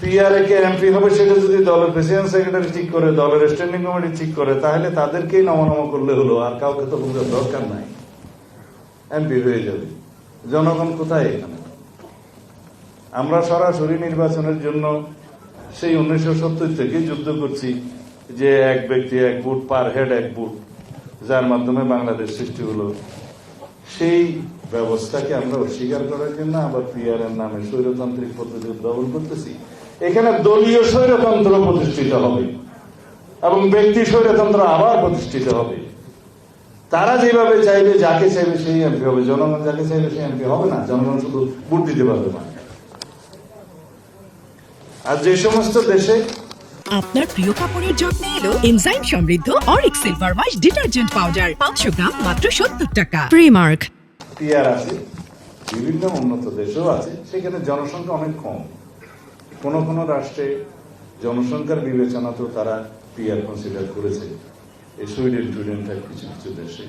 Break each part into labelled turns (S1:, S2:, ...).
S1: PRA কে MP হবে সেটা যদি দলের প্রেসিডেন্ট সেক্রেটারি ঠিক করে, দলের স্ট্যান্ডিং কমিটি ঠিক করে, তাহলে তাদেরকেই নমনম করলে হলো, আর কাউকে তো বোঝার দরকার নাই। এমপি হয়ে যাবে। জনগণ কোথায় এখানে? আমরা সরাসরি নির্বাচনের জন্য সেই উনিশশো সত্তর থেকে যুদ্ধ করছি যে এক ব্যক্তি এক বুট পার হেড, এক বুট যার মাধ্যমে বাংলাদেশ সৃষ্টি হলো। সেই ব্যবস্থাকে আমরা অস্বীকার করার জন্য আবার পিআর এর নামে স্বৈরতান্ত্রিক পদ্ধতি উদ্ভাবন করতেছি। এখানে দলীয় স্বৈরতন্ত্র প্রতিষ্ঠিত হবে। এবং ব্যক্তি স্বৈরতন্ত্র আবার প্রতিষ্ঠিত হবে। তারা যেভাবে চাইবে যাকে চাইবে সেই এমপি হবে। জনগণ যাকে চাইবে সেই এমপি হবে না। জনগণ শুধু ভোট দিতে পারবে না আর যে সমস্ত দেশে
S2: আপনার প্রিয় কাপড়ের যত্নে এলো এনজাইম সমৃদ্ধ অরিক সিলভার ওয়াশ ডিটারজেন্ট পাউডার। পাঁচশো গ্রাম মাত্র সত্তর টাকা। প্রিমার্ক
S1: আছে বিভিন্ন উন্নত দেশেও আছে। সেখানে জনসংখ্যা অনেক কম। কোন কোন রাষ্ট্রে জনসংখ্যার বিবেচনা তো তারা পিআর কনসিডার করেছে। এই সুইডেন টুইডেন টাইপ কিছু কিছু দেশে।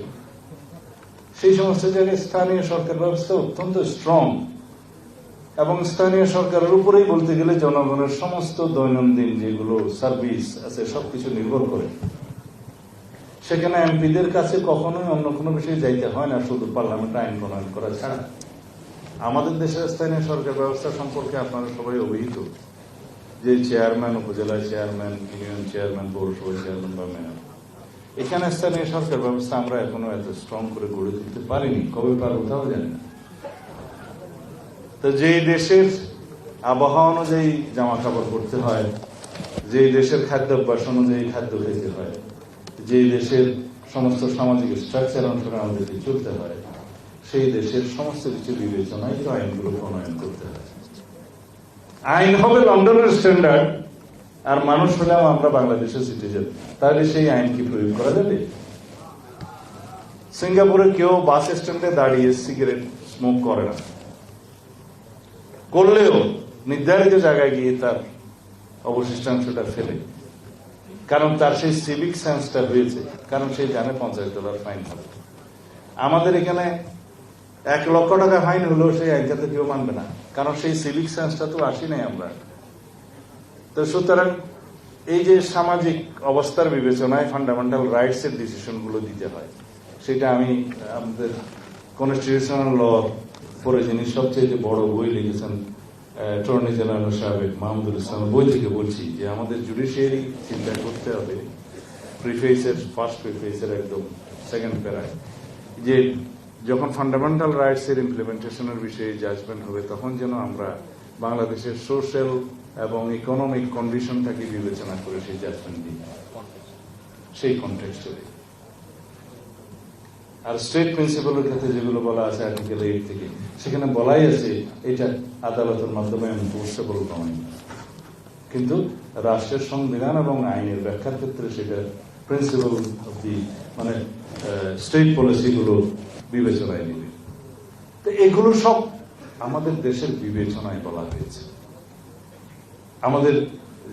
S1: সেই সমস্ত জায়গায় স্থানীয় সরকার ব্যবস্থা অত্যন্ত স্ট্রং এবং স্থানীয় সরকারের উপরেই বলতে গেলে জনগণের সমস্ত দৈনন্দিন যেগুলো সার্ভিস আছে, সবকিছু নির্ভর করে। সেখানে এমপিদের কাছে কখনোই অন্য কোনো বিষয়ে যাইতে হয় না, শুধু পার্লামেন্ট আইন প্রণয়ন করা ছাড়া। আমাদের দেশের স্থানীয় সরকার ব্যবস্থা সম্পর্কে আপনারা সবাই অভিহিত। যে চেয়ারম্যান উপজেলা চেয়ারম্যান, ইউনিয়ন চেয়ারম্যান পৌরসভা চেয়ারম্যান বা মেয়র। এখানে স্থানীয় সরকার ব্যবস্থা আমরা এখনও এত স্ট্রং করে গড়ে তুলতে পারিনি। কবে পারব তাও জানি না। তো যেই দেশের আবহাওয়া অনুযায়ী জামা কাপড় পরতে হয় যেই দেশের খাদ্যাভ্যাস অনুযায়ী খাদ্য খেতে হয় যেই দেশের সমস্ত সামাজিক স্ট্রাকচার অনুসারে আমাদেরকে চলতে হয় সেই দেশের সমস্ত কিছু বিবেচনায় তো আইনগুলো প্রণয়ন করতে হয় আইন হবে লন্ডনের স্ট্যান্ডার্ড আর মানুষ হলেও আমরা বাংলাদেশের সিটিজেন তাহলে সেই আইন কি প্রয়োগ করা যাবে? সিঙ্গাপুরে কেউ বাস স্ট্যান্ডে দাঁড়িয়ে সিগারেট স্মোক করে না। করলেও নির্ধারিত জায়গায় গিয়ে তার অবশিষ্টাংশটা ফেলে। কারণ তার সেই সিভিক সেন্সটা হয়েছে, কারণ সে জানে পঞ্চাশ ডলার ফাইন হবে। আমাদের এখানে এক লক্ষ টাকা ফাইন হলেও সেই আইনটাতে কেউ মানবে না। কারণ সেই সিভিক সেন্সটা তো আসি নাই আমরা। তো সুতরাং এই যে সামাজিক অবস্থার বিবেচনায় ফান্ডামেন্টাল রাইটস এর ডিসিশনগুলো দিতে হয়, সেটা আমি, আমাদের কনস্টিটিউশনাল ল পরে যিনি সবচেয়ে বড় বই লিখেছেন অ্যাটর্নি জেনারেল সাহেব মাহমুদুল ইসলামের বই থেকে বলছি যে আমাদের জুডিশিয়ারি চিন্তা করতে হবে প্রিফেসের ফার্স্ট প্রিফেসের একদম সেকেন্ড প্যারায়, যে যখন ফান্ডামেন্টাল রাইটস এর ইমপ্লিমেন্টেশনের বিষয়ে জাজমেন্ট হবে, তখন যেন আমরা বাংলাদেশের সোশ্যাল এবং ইকোনমিক কন্ডিশনটাকে বিবেচনা করে সেই জাজমেন্ট দিই সেই কন্টেক্সটে আর স্টেট প্রিন্সিপালের ক্ষেত্রে যেগুলো বলা আছে আর্টিকেল এইট থেকে, সেখানে বলাই আছে এটা আদালতের মাধ্যমে এনফোর্সেবল নয়। কিন্তু রাষ্ট্রের সংবিধান এবং আইনের ব্যাখ্যার ক্ষেত্রে সেটা প্রিন্সিপাল অফ দি মানে স্টেট পলিসিগুলো বিবেচনায় নিবে। তো এগুলো সব আমাদের দেশের বিবেচনায় বলা হয়েছে। আমাদের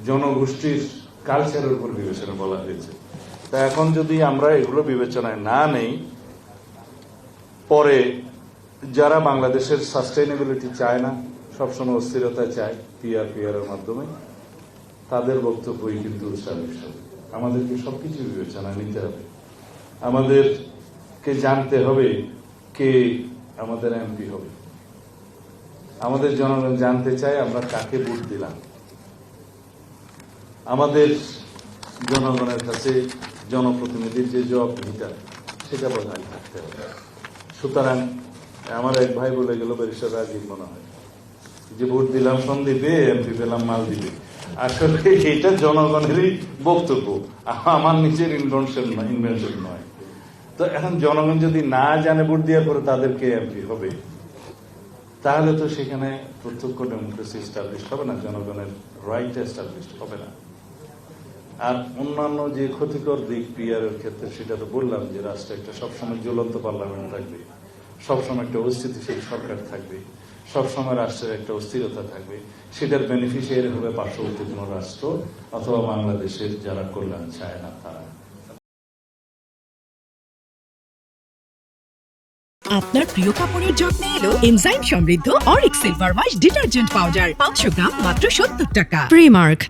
S1: জনগোষ্ঠীর কালচারের উপর বিবেচনা বলা হয়েছে। তা এখন যদি আমরা এগুলো বিবেচনায় না নেই, পরে যারা বাংলাদেশের সাস্টেইনেবিলিটি চায় না, সবসময় অস্থিরতা চায় পিআর পিআর এর মাধ্যমে, তাদের বক্তব্যই কিন্তু উৎসাহিত হবে আমাদেরকে সবকিছু বিবেচনা নিতে হবে। আমাদেরকে জানতে হবে কে আমাদের এমপি হবে। আমাদের জনগণ জানতে চায় আমরা কাকে ভোট দিলাম। আমাদের জনগণের কাছে জনপ্রতিনিধির যে জবাবদিহিতা সেটা বজায় থাকতে হবে। সুতরাং আমার এক ভাই বলে গেল ব্যারিস্টার রাজীব মনে হয়। যে ভোট দিলাম সন্দীপে এমপি পেলাম মালদ্বীপে আসলে এটা জনগণেরই বক্তব্য। আমার নিজের ইনভেনশন ইনভেনশন নয়। তো এখন জনগণ যদি না জানে ভোট দেওয়ার পরে তাদেরকে এমপি হবে, তাহলে তো সেখানে প্রত্যক্ষ ডেমোক্রেসি এস্টাবলিশ হবে না, জনগণের রাইট এস্টাবলিশ হবে না। আর অন্যান্য যে ক্ষতিকর দিক পিআর এর ক্ষেত্রে, সেটা তো বললাম যে রাষ্ট্র একটা সবসময় জ্বলন্ত পার্লামেন্ট থাকবে, সবসময় একটা অস্থিতিশীল সরকার থাকবে। সবসময় রাষ্ট্রের একটা অস্থিরতা থাকবে। সেটার বেনিফিশিয়ারি হবে পার্শ্ববর্তী কোনো রাষ্ট্র অথবা বাংলাদেশের যারা কল্যাণ চায় না তারা।
S2: আপনার প্রিয় কাপড়ের যত্ন এলো এনজাইম সমৃদ্ধ অরিক সিলভার ওয়াশ ডিটারজেন্ট পাউডার পাঁচশো গ্রাম মাত্র সত্তর টাকা। প্রিমার্ক